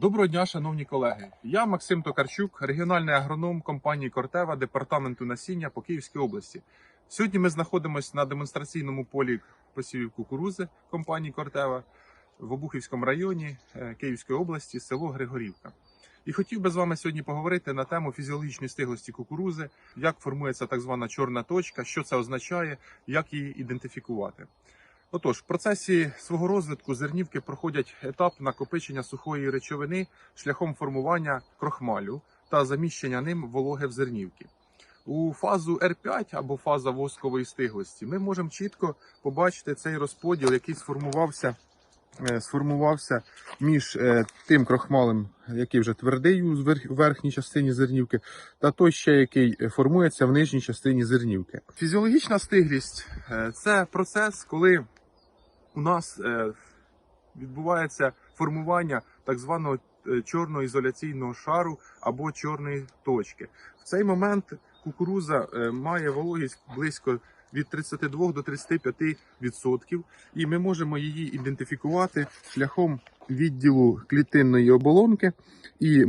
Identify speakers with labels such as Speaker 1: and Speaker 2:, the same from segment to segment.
Speaker 1: Доброго дня, шановні колеги. Я Максим Токарчук, регіональний агроном компанії Кортева департаменту насіння по Київській області. Сьогодні ми знаходимося на демонстраційному полі посівів кукурузи компанії Кортева в Обухівському районі е, Київської області, село Григорівка. І хотів би з вами сьогодні поговорити на тему фізіологічної стиглості кукурузи, як формується так звана чорна точка, що це означає, як її ідентифікувати. Отож, в процесі свого розвитку зернівки проходять етап накопичення сухої речовини шляхом формування крохмалю та заміщення ним вологи в зернівки. У фазу R5 або фаза воскової стиглості ми можемо чітко побачити цей розподіл, який сформувався, е, сформувався між е, тим крохмалем, який вже твердий у верхній частині зернівки, та той ще, який формується в нижній частині зернівки. Фізіологічна стиглість е, це процес, коли у нас е, відбувається формування так званого е, чорного ізоляційного шару або чорної точки. В цей момент кукуруза е, має вологість близько від 32 до 35 відсотків, і ми можемо її ідентифікувати шляхом відділу клітинної оболонки. І е,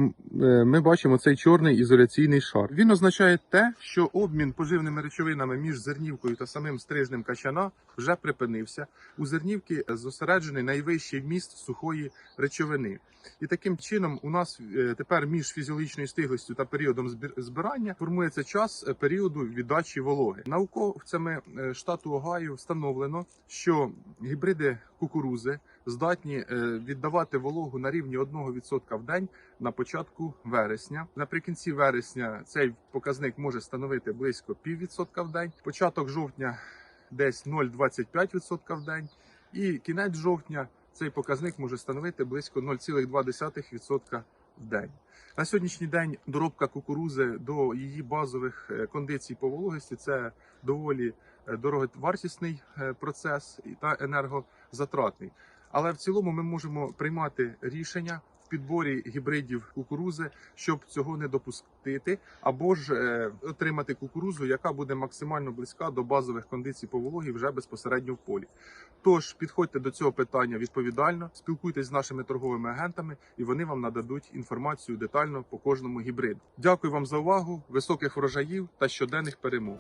Speaker 1: ми бачимо цей чорний ізоляційний шар. Він означає те, що обмін поживними речовинами між зернівкою та самим стрижнем качана вже припинився. У зернівки зосереджений найвищий вміст сухої речовини. І таким чином у нас е, тепер між фізіологічною стиглістю та періодом збирання формується час е, періоду віддачі вологи. Науковцями штату Огайо встановлено, що гібриди кукурузи здатні е, віддавати вологу на рівні 1% в день на початку вересня. Наприкінці вересня цей показник може становити близько піввідсотка в день. Початок жовтня десь 0,25% в день. І кінець жовтня цей показник може становити близько 0,2% в день. На сьогоднішній день доробка кукурузи до її базових е, кондицій по вологості це доволі е, дороговартісний е, процес та енергозатратний. Але в цілому ми можемо приймати рішення підборі гібридів кукурузи, щоб цього не допустити, або ж е, отримати кукурузу, яка буде максимально близька до базових кондицій по вологі вже безпосередньо в полі. Тож підходьте до цього питання відповідально, спілкуйтесь з нашими торговими агентами, і вони вам нададуть інформацію детально по кожному гібриду. Дякую вам за увагу, високих врожаїв та щоденних перемог.